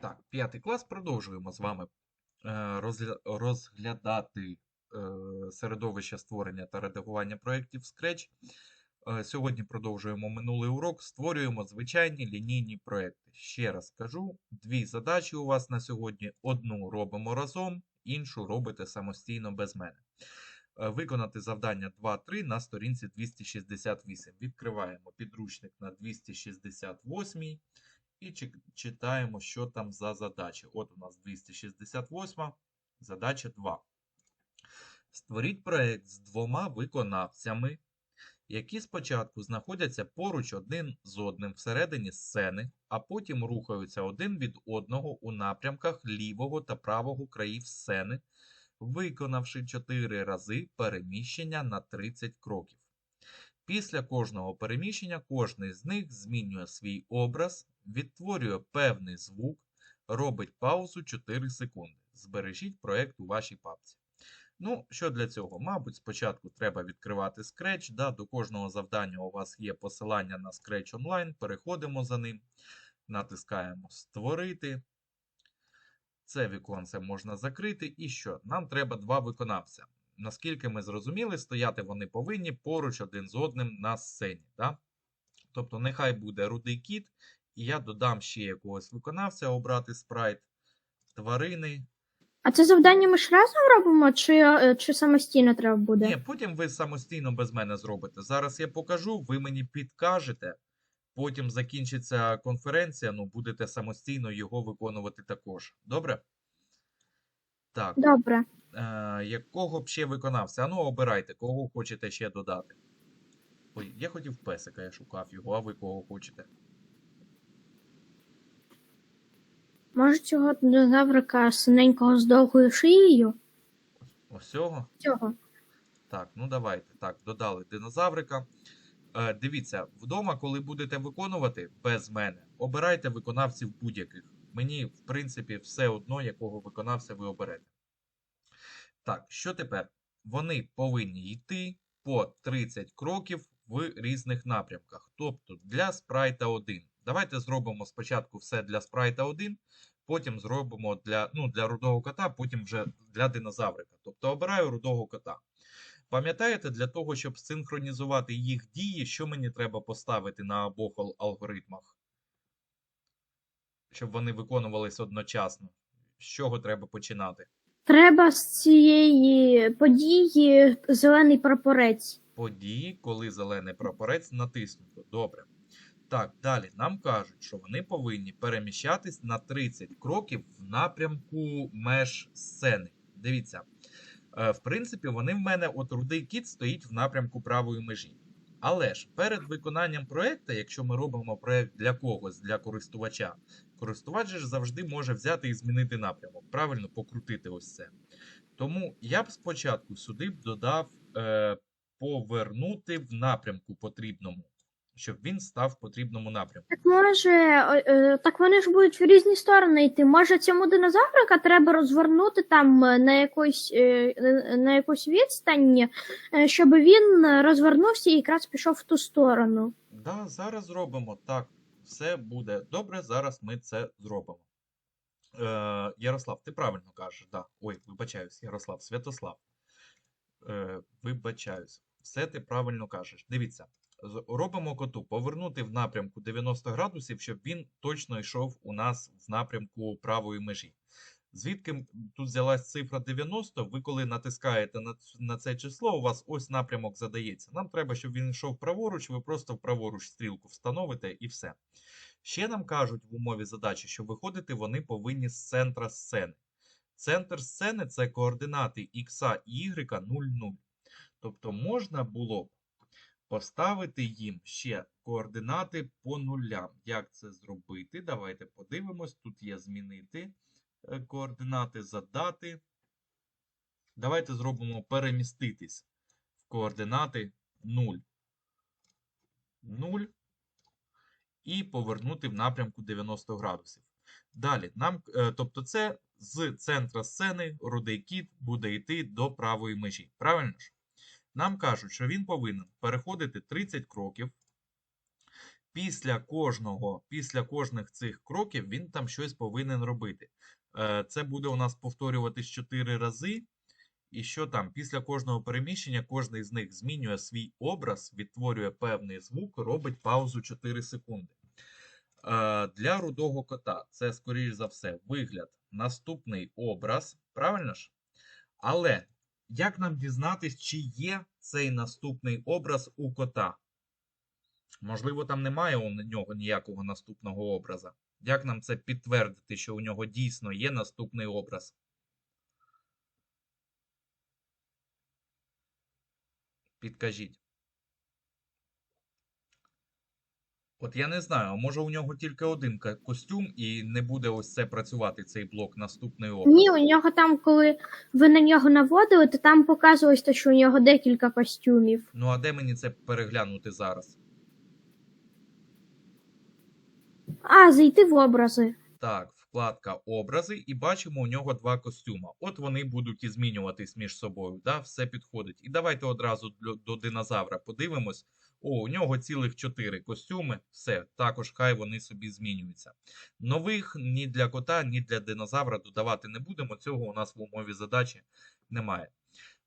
Так, п'ятий клас. Продовжуємо з вами е, розглядати е, середовище створення та редагування проєктів Scratch. Е, Сьогодні продовжуємо минулий урок. Створюємо звичайні лінійні проєкти. Ще раз кажу: дві задачі у вас на сьогодні. Одну робимо разом, іншу робите самостійно без мене. Виконати завдання 2-3 на сторінці 268. Відкриваємо підручник на 268 і читаємо, що там за задачі. От у нас 268, задача 2. Створіть проект з двома виконавцями, які спочатку знаходяться поруч один з одним всередині сцени, а потім рухаються один від одного у напрямках лівого та правого країв сцени, виконавши 4 рази переміщення на 30 кроків. Після кожного переміщення кожний з них змінює свій образ, відтворює певний звук, робить паузу 4 секунди. Збережіть проект у вашій папці. Ну, що для цього? Мабуть, спочатку треба відкривати Scratch. Да, до кожного завдання у вас є посилання на Scratch Online. Переходимо за ним, натискаємо Створити. Це віконце можна закрити. І що? Нам треба два виконавця. Наскільки ми зрозуміли, стояти вони повинні поруч один з одним на сцені. Да? Тобто, нехай буде рудий кіт, і я додам ще якогось виконавця, обрати спрайт, тварини. А це завдання ми ж разом робимо, чи, е, чи самостійно треба буде? Ні, потім ви самостійно без мене зробите. Зараз я покажу, ви мені підкажете. Потім закінчиться конференція, ну будете самостійно його виконувати також. Добре? Так, Добре. е, якого б ще виконавця? А ну, обирайте, кого хочете ще додати. Ой, я хотів песика, я шукав його, а ви кого хочете? Може цього динозаврика синенького з довгою шиєю? Ось цього? Цього. Так, ну давайте. Так, додали динозаврика. Е, дивіться, вдома, коли будете виконувати без мене, обирайте виконавців будь-яких. Мені, в принципі, все одно, якого виконавця ви оберете. Так, що тепер? Вони повинні йти по 30 кроків в різних напрямках. Тобто для спрайта 1. Давайте зробимо спочатку все для спрайта 1, потім зробимо для, ну, для рудого кота, потім вже для динозаврика. Тобто обираю рудого кота. Пам'ятаєте, для того, щоб синхронізувати їх дії, що мені треба поставити на обох алгоритмах? Щоб вони виконувались одночасно. З чого треба починати? Треба з цієї події зелений прапорець. Події, коли зелений прапорець натиснуто. Добре. Так, далі нам кажуть, що вони повинні переміщатись на 30 кроків в напрямку меж сцени. Дивіться, е, в принципі, вони в мене, от рудий кіт стоїть в напрямку правої межі. Але ж перед виконанням проєкту, якщо ми робимо проєкт для когось, для користувача, користувач же завжди може взяти і змінити напрямок, правильно покрутити ось це. Тому я б спочатку сюди б додав е, повернути в напрямку потрібному, щоб він став в потрібному напрямку. Так може, е, так вони ж будуть в різні сторони йти. Може, цьому динозаврика треба розвернути там е, на якусь, е, на якусь відстань, щоб він розвернувся і якраз пішов в ту сторону. Да, зараз зробимо так. Все буде добре. Зараз ми це зробимо. Е, Ярослав, ти правильно кажеш, да. Ой, вибачаюсь, Ярослав, Святослав. Е, вибачаюсь. Все ти правильно кажеш. Дивіться, робимо коту повернути в напрямку 90 градусів, щоб він точно йшов у нас в напрямку правої межі. Звідки тут взялась цифра 90? Ви коли натискаєте на, це число, у вас ось напрямок задається. Нам треба, щоб він йшов праворуч, ви просто праворуч стрілку встановите і все. Ще нам кажуть в умові задачі, що виходити вони повинні з центра сцени. Центр сцени це координати X і Y 0,0. Тобто можна було б поставити їм ще координати по нулям. Як це зробити? Давайте подивимось. Тут є змінити е, координати, задати. Давайте зробимо переміститись в координати 0. 0 і повернути в напрямку 90 градусів. Далі, нам, е, тобто це з центра сцени рудий кіт буде йти до правої межі. Правильно ж? Нам кажуть, що він повинен переходити 30 кроків після кожного, після кожних цих кроків він там щось повинен робити. Е, Це буде у нас повторюватись 4 рази. І що там? Після кожного переміщення кожний з них змінює свій образ, відтворює певний звук, робить паузу 4 секунди. Е, Для рудого кота це, скоріш за все, вигляд, наступний образ, правильно ж? Але як нам дізнатись, чи є цей наступний образ у кота? Можливо, там немає у нього ніякого наступного образа. Як нам це підтвердити, що у нього дійсно є наступний образ? Підкажіть. От я не знаю, може у нього тільки один костюм і не буде ось це працювати, цей блок, наступний образ. Ні, у нього там, коли ви на нього наводили, то там показувалось, те, що у нього декілька костюмів. Ну а де мені це переглянути зараз? А, зайти в образи. Так, вкладка образи, і бачимо у нього два костюма. От вони будуть і змінюватись між собою. Да? Все підходить. І давайте одразу до динозавра подивимось. О, у нього цілих чотири костюми. Все, також хай вони собі змінюються. Нових ні для кота, ні для динозавра додавати не будемо. Цього у нас в умові задачі немає.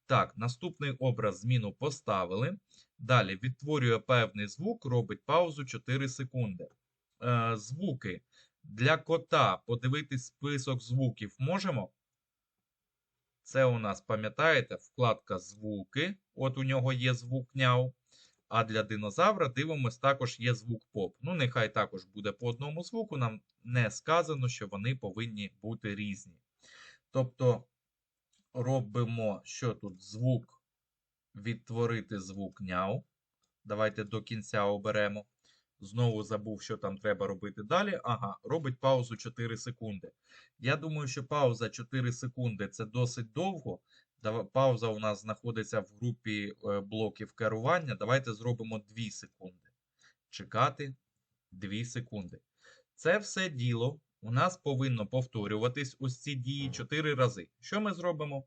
Так, наступний образ зміну поставили. Далі відтворює певний звук, робить паузу 4 секунди. Е, звуки. Для кота подивитись список звуків можемо? Це у нас, пам'ятаєте, вкладка звуки. От у нього є звук няу. А для динозавра дивимось, також є звук поп. Ну, нехай також буде по одному звуку. Нам не сказано, що вони повинні бути різні. Тобто робимо, що тут звук відтворити звук няу. Давайте до кінця оберемо. Знову забув, що там треба робити далі. Ага, робить паузу 4 секунди. Я думаю, що пауза 4 секунди це досить довго. Пауза у нас знаходиться в групі е, блоків керування. Давайте зробимо 2 секунди. Чекати 2 секунди. Це все діло у нас повинно повторюватись ось ці дії 4 рази. Що ми зробимо?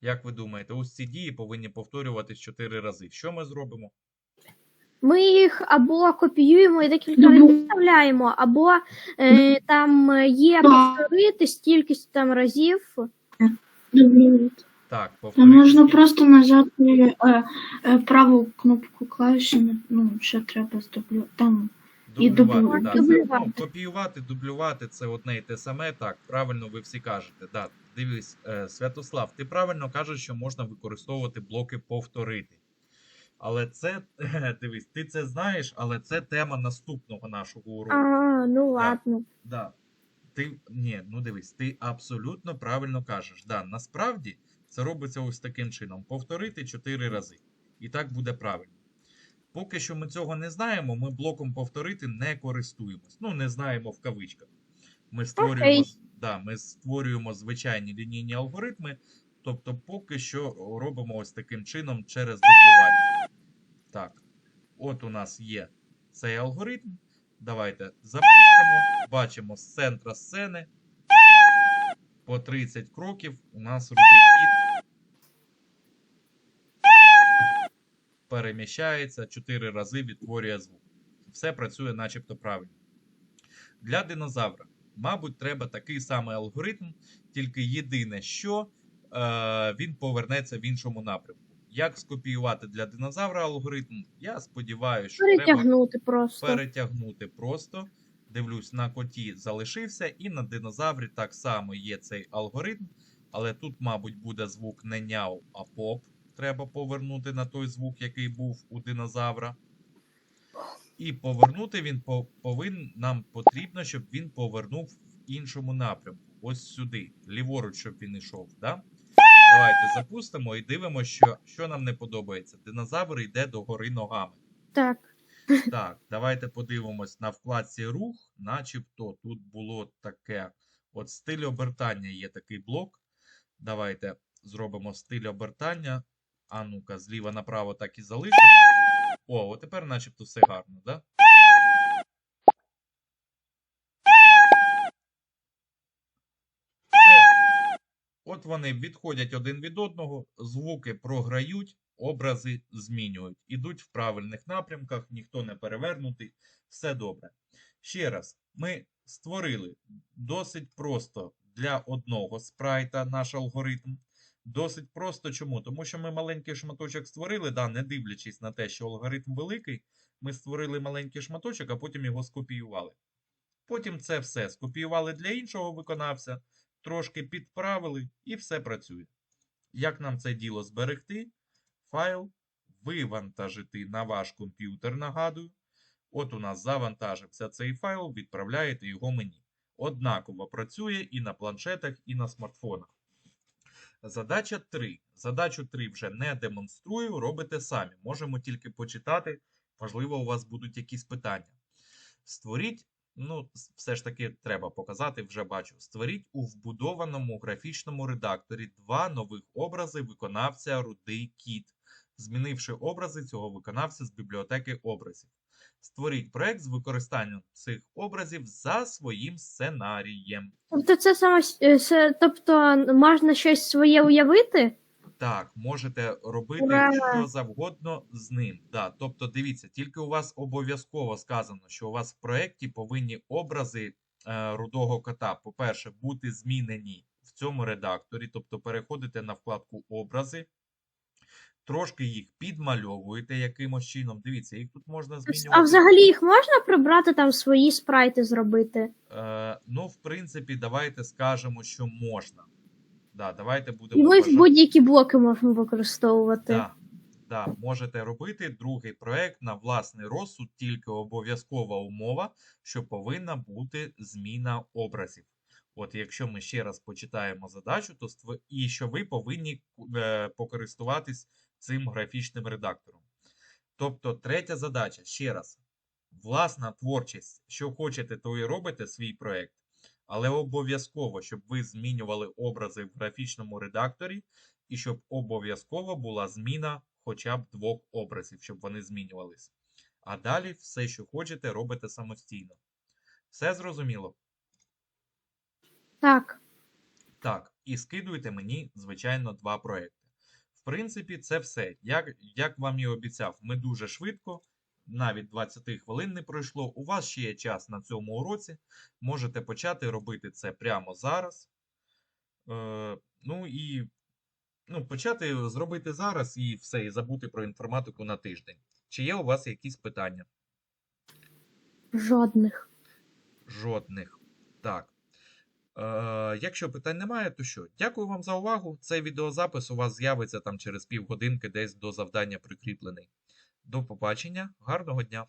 Як ви думаєте, ось ці дії повинні повторюватись 4 рази. Що ми зробимо? Ми їх або копіюємо і декілька разів вставляємо, або е, там є повторити стількись там разів. Так, Та повторити. можна просто нажати е, е, праву кнопку клавішами, ну, що треба здублювати. Там і Дублювати, да. Дублювати. ну, копіювати, дублювати це одне і те саме. Так, правильно ви всі кажете. Да. Дивись, е, Святослав, ти правильно кажеш, що можна використовувати блоки повторити. Але це, дивись, ти це знаєш, але це тема наступного нашого уроку. А, ну ладно. Да. Ти, ні, ну дивись, ти абсолютно правильно кажеш. Да, насправді це робиться ось таким чином: повторити 4 рази. І так буде правильно. Поки що ми цього не знаємо, ми блоком повторити не користуємось. Ну, не знаємо в кавичках. Ми створюємо, Окей. да, ми створюємо звичайні лінійні алгоритми, тобто поки що робимо ось таким чином через дублювання. Так, от у нас є цей алгоритм. Давайте запустимо. Бачимо з центра сцени. По 30 кроків у нас рудий кіт переміщається 4 рази відтворює звук. Все працює начебто правильно. Для динозавра, мабуть, треба такий самий алгоритм, тільки єдине, що е, він повернеться в іншому напрямку. Як скопіювати для динозавра алгоритм? Я сподіваюся, що треба Перетягнути просто. перетягнути просто. Дивлюсь, на коті залишився, і на динозаврі так само є цей алгоритм. Але тут, мабуть, буде звук не няу, а поп. Треба повернути на той звук, який був у динозавра. І повернути він по- повинен, нам потрібно, щоб він повернув в іншому напрямку. Ось сюди, ліворуч, щоб він йшов. Да? Давайте запустимо і дивимося, що, що нам не подобається. Динозавр йде догори ногами. Так. Так, давайте подивимось на вкладці рух, начебто тут було таке. От стиль обертання є такий блок. Давайте зробимо стиль обертання. А ну-ка, зліва направо так і залишимо. О, от тепер начебто все гарно, да? От вони відходять один від одного, звуки програють, образи змінюють. Ідуть в правильних напрямках, ніхто не перевернутий, все добре. Ще раз, ми створили досить просто для одного спрайта наш алгоритм. Досить просто чому? Тому що ми маленький шматочок створили, да, не дивлячись на те, що алгоритм великий, ми створили маленький шматочок, а потім його скопіювали. Потім це все скопіювали для іншого виконавця, трошки підправили і все працює. Як нам це діло зберегти? Файл вивантажити на ваш комп'ютер, нагадую. От у нас завантажився цей файл, відправляєте його мені. Однаково працює і на планшетах, і на смартфонах. Задача 3. Задачу 3 вже не демонструю, робите самі. Можемо тільки почитати. Можливо, у вас будуть якісь питання. Створіть, ну, все ж таки треба показати, вже бачу. Створіть у вбудованому графічному редакторі два нових образи виконавця Рудий Кіт, змінивши образи цього виконавця з бібліотеки образів. Створіть проект з використанням цих образів за своїм сценарієм. Тобто це саме с- е, тобто можна щось своє уявити? Так, можете робити Ура! що завгодно з ним. Да, тобто, дивіться, тільки у вас обов'язково сказано, що у вас в проєкті повинні образи е, рудого кота, по-перше, бути змінені в цьому редакторі, тобто переходите на вкладку образи, трошки їх підмальовуєте якимось чином. Дивіться, їх тут можна змінювати. А взагалі їх можна прибрати там свої спрайти зробити? Е, ну, в принципі, давайте скажемо, що можна. Да, давайте І будемо ми вважати- будь-які блоки можемо використовувати. Да, да, можете робити другий проект на власний розсуд, тільки обов'язкова умова, що повинна бути зміна образів. От якщо ми ще раз почитаємо задачу, то ств... і що ви повинні е, покористуватись цим графічним редактором. Тобто, третя задача, ще раз, власна творчість, що хочете, то і робите свій проект, але обов'язково, щоб ви змінювали образи в графічному редакторі, і щоб обов'язково була зміна хоча б двох образів, щоб вони змінювались. А далі все, що хочете, робите самостійно. Все зрозуміло? Так. Так, і скидуйте мені, звичайно, два проекти. В принципі, це все. Як, як вам і обіцяв, ми дуже швидко, навіть 20 хвилин не пройшло. У вас ще є час на цьому уроці. Можете почати робити це прямо зараз. Е, ну і ну, почати зробити зараз і все, і забути про інформатику на тиждень. Чи є у вас якісь питання? Жодних. Жодних. Так. Е, якщо питань немає, то що? Дякую вам за увагу. Цей відеозапис у вас з'явиться там через півгодинки десь до завдання прикріплений. До побачення, гарного дня!